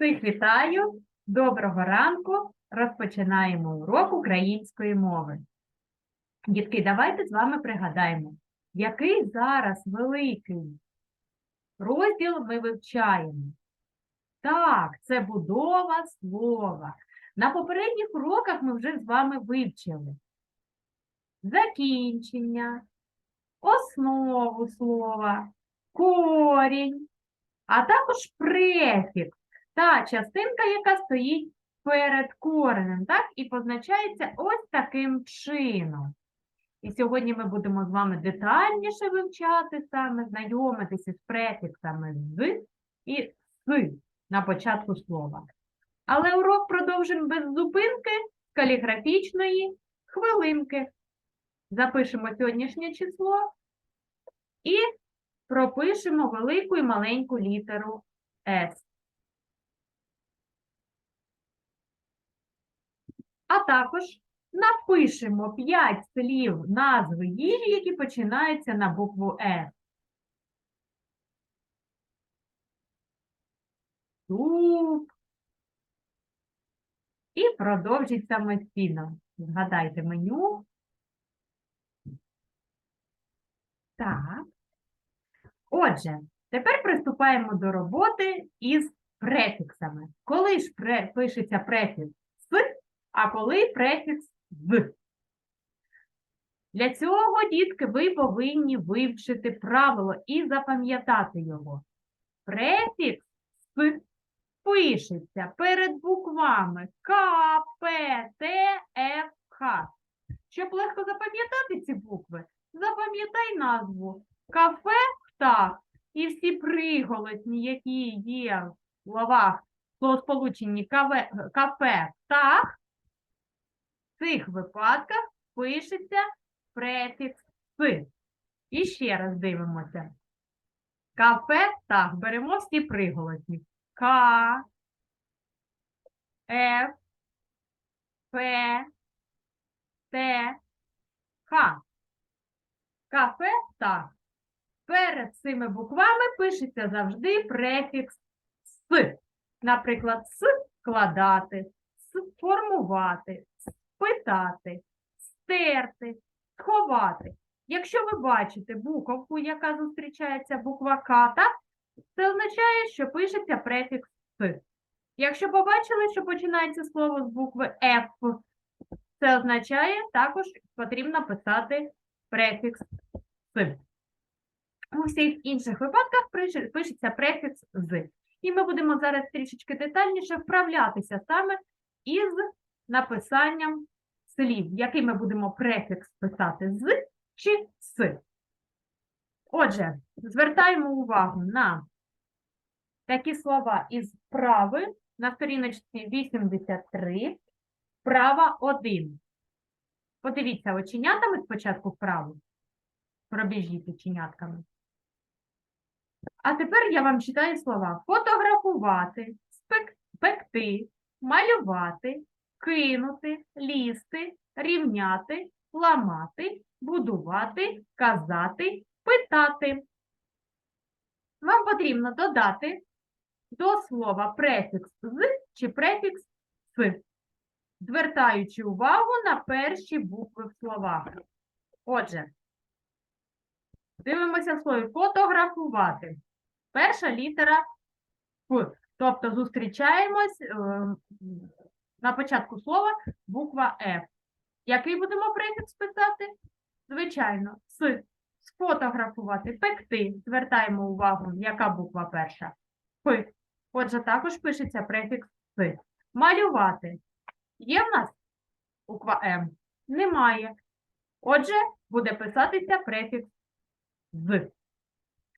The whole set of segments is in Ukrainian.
Всіх вітаю! Доброго ранку! Розпочинаємо урок української мови. Дітки, давайте з вами пригадаємо, який зараз великий розділ ми вивчаємо. Так, це будова слова. На попередніх уроках ми вже з вами вивчили закінчення, основу слова, корінь, а також префікс та частинка, яка стоїть перед коренем, так, і позначається ось таким чином. І сьогодні ми будемо з вами детальніше вивчати саме, знайомитися з префіксами з і с на початку слова. Але урок продовжимо без зупинки каліграфічної хвилинки. Запишемо сьогоднішнє число і пропишемо велику і маленьку літеру С. А також напишемо 5 слів назви їжі, які починаються на букву С. Суп. І продовжіть самостійно. Згадайте меню. Так. Отже, тепер приступаємо до роботи із префіксами. Коли ж пишеться префікс а коли префікс «з». Для цього, дітки, ви повинні вивчити правило і запам'ятати його. Префікс «с» пишеться перед буквами К, П, Т, Ф, Х. Щоб легко запам'ятати ці букви, запам'ятай назву кафе птах і всі приголосні, які є в словах словосполученні кафе птах, в цих випадках пишеться префікс «с». І ще раз дивимося. Кафе птах. Беремо всі приголосні. К, Ф, П, Т, Х. Кафе птах. Перед цими буквами пишеться завжди префікс с. Наприклад, складати, сформувати, спитати, стерти, сховати. Якщо ви бачите буковку, яка зустрічається буква К, так, це означає, що пишеться префікс с. Якщо побачили, що починається слово з букви F, це означає також потрібно писати префікс с. У всіх інших випадках пишеться префікс з. І ми будемо зараз трішечки детальніше вправлятися саме із написанням слів, який ми будемо префікс писати з чи с. Отже, звертаємо увагу на такі слова із вправи на сторіночці 83, вправа 1. Подивіться оченятами спочатку вправу. Пробіжіть оченятками. А тепер я вам читаю слова фотографувати, спек- пекти, малювати, кинути, лізти, рівняти, ламати, будувати, казати, питати. Вам потрібно додати до слова префікс з чи префікс с, звертаючи увагу на перші букви в словах. Отже, дивимося в слові фотографувати. Перша літера Ф. Тобто зустрічаємось е, на початку слова буква Ф. Який будемо префікс писати? Звичайно, с. Сфотографувати, пекти. Звертаємо увагу, яка буква перша? П. Отже, також пишеться префікс с. Малювати. Є в нас буква М? Немає. Отже, буде писатися префікс з.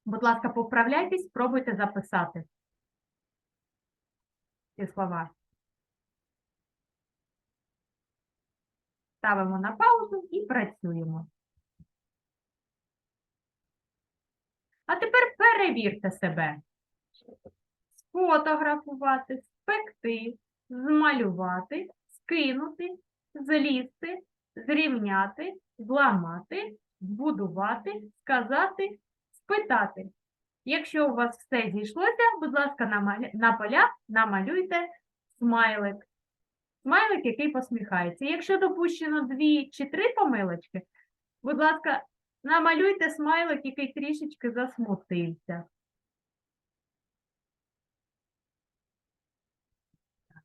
Будь ласка, поправляйтесь, спробуйте записати ці слова. Ставимо на паузу і працюємо. А тепер перевірте себе. Сфотографувати, спекти, змалювати, скинути, злізти, зрівняти, зламати, збудувати, сказати, спитати. Якщо у вас все зійшлося, будь ласка, на, полях намалюйте смайлик. Смайлик, який посміхається. Якщо допущено дві чи три помилочки, будь ласка, намалюйте смайлик, який трішечки засмутився.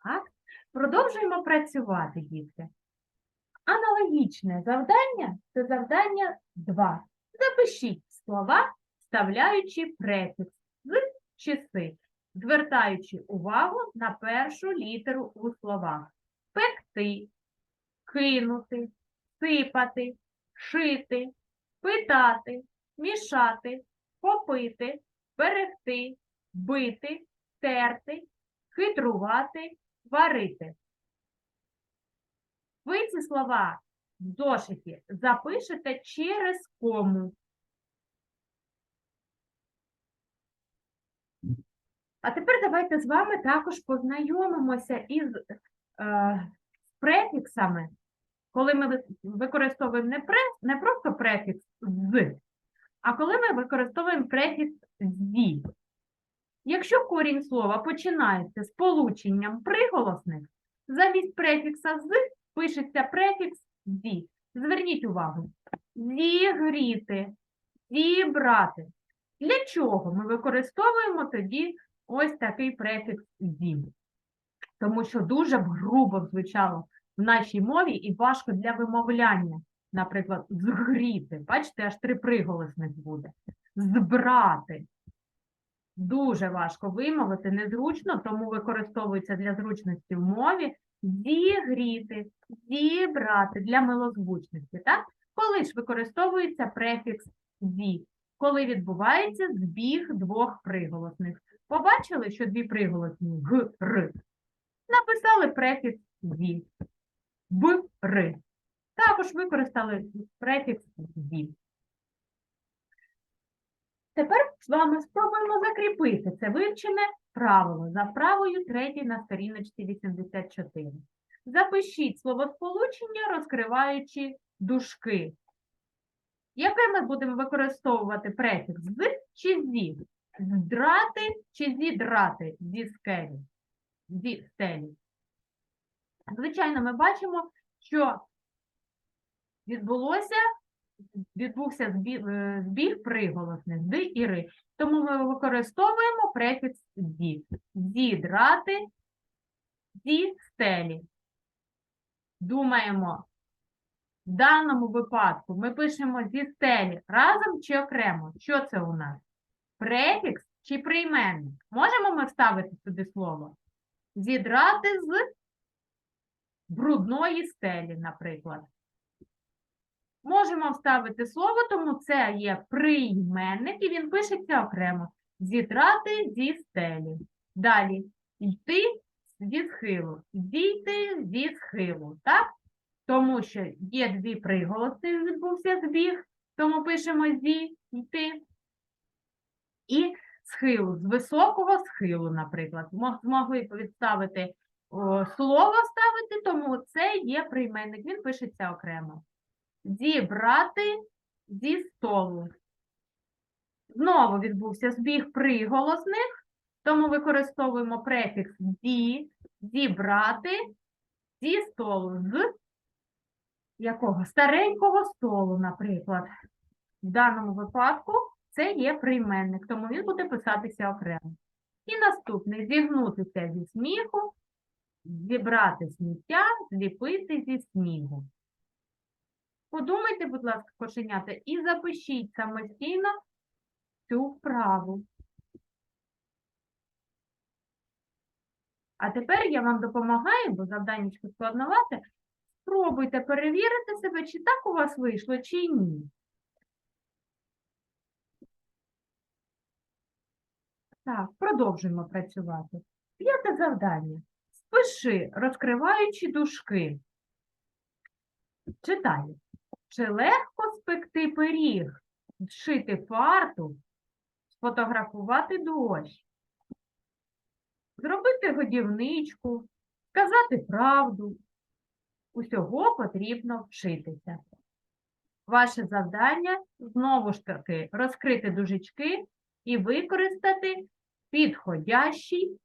Так, продовжуємо працювати, дітки. Аналогічне завдання це завдання 2. Запишіть слова, вставляючи префікс з чи си, звертаючи увагу на першу літеру у словах. Пекти, кинути, сипати, шити, питати, мішати, попити, берегти, бити, терти, хитрувати, варити. Ви ці слова в зошиті запишете через кому. А тепер давайте з вами також познайомимося із е, префіксами, коли ми використовуємо не, пре, не просто префікс з, а коли ми використовуємо префікс зі. Якщо корінь слова починається з полученням приголосних, замість префікса з пишеться префікс зі. Зверніть увагу. Зігріти, зібрати. Для чого ми використовуємо тоді ось такий префікс зі? Тому що дуже грубо звучало в нашій мові і важко для вимовляння. Наприклад, згріти. Бачите, аж три приголосних буде. Збрати. Дуже важко вимовити, незручно, тому використовується для зручності в мові зігріти, зібрати для милозвучності. Так? Коли ж використовується префікс зі, коли відбувається збіг двох приголосних. Побачили, що дві приголосні г, р. Написали префікс зі. Б, р. Також використали префікс зі. Тепер з вами спробуємо закріпити це вивчене правило за вправою 3 на сторіночці 84. Запишіть словосполучення, розкриваючи дужки. Яке ми будемо використовувати префікс з чи зі? Здрати чи зідрати зі скелі? Зі стелі. Звичайно, ми бачимо, що відбулося відбувся збіг, е, приголосних ди і ри. Тому ми використовуємо префікс зі. Зідрати, зі стелі. Думаємо, в даному випадку ми пишемо зі стелі разом чи окремо. Що це у нас? Префікс чи прийменник? Можемо ми вставити сюди слово? Зідрати з брудної стелі, наприклад. Можемо вставити слово, тому це є прийменник, і він пишеться окремо. Зідрати зі стелі. Далі йти зі схилу. Дійти зі схилу. Так? Тому що є дві приголоси, відбувся збіг, тому пишемо зі йти. І схилу, з високого схилу, наприклад. Змогли відставити о, слово ставити, тому це є прийменник, він пишеться окремо зібрати зі столу. Знову відбувся збіг приголосних, тому використовуємо префікс зі, зібрати зі столу. З якого? Старенького столу, наприклад. В даному випадку це є прийменник, тому він буде писатися окремо. І наступний зігнутися зі сміху, зібрати сміття, зліпити зі снігу. Подумайте, будь ласка, кошенята, і запишіть самостійно цю вправу. А тепер я вам допомагаю, бо завданнячко складновате. Спробуйте перевірити себе, чи так у вас вийшло, чи ні. Так, продовжуємо працювати. П'яте завдання. Спиши, розкриваючи дужки. Читаю. Чи легко спекти пиріг, зшити фарту, сфотографувати дощ, зробити годівничку, сказати правду. Усього потрібно вчитися. Ваше завдання знову ж таки розкрити дужечки і використати підходящий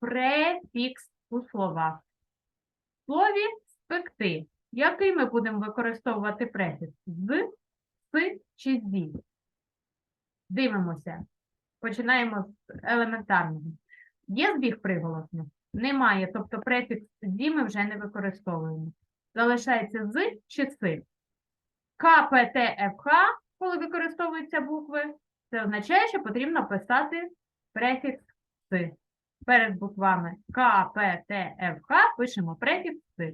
префікс у словах. В слові спекти. Який ми будемо використовувати префікс? З, с чи зі? Дивимося. Починаємо з елементарного. Є збіг приголосних? Немає, тобто префікс зі ми вже не використовуємо. Залишається з чи си. К, П, Т, Ф, Х, коли використовуються букви, це означає, що потрібно писати префікс с. Перед буквами К, П, Т, Ф, Х пишемо префікс с.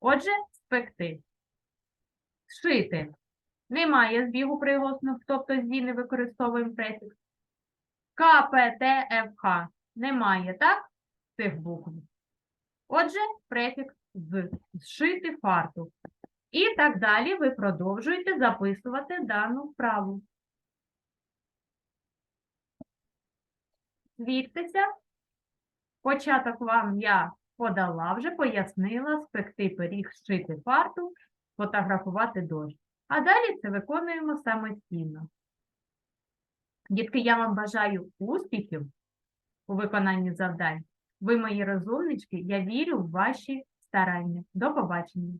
Отже, спекти. Шити. Немає збігу приголосних, тобто зі не використовуємо префікс. К, П, Т, Ф, Х. Немає, так? Цих букв. Отже, префікс з. Зшити фартух. І так далі ви продовжуєте записувати дану вправу. Звідтеся. Початок вам я подала вже, пояснила, спекти пиріг, зшити фартух, фотографувати дощ. А далі це виконуємо самостійно. Дітки, я вам бажаю успіхів у виконанні завдань. Ви мої розумнички, я вірю в ваші старання. До побачення.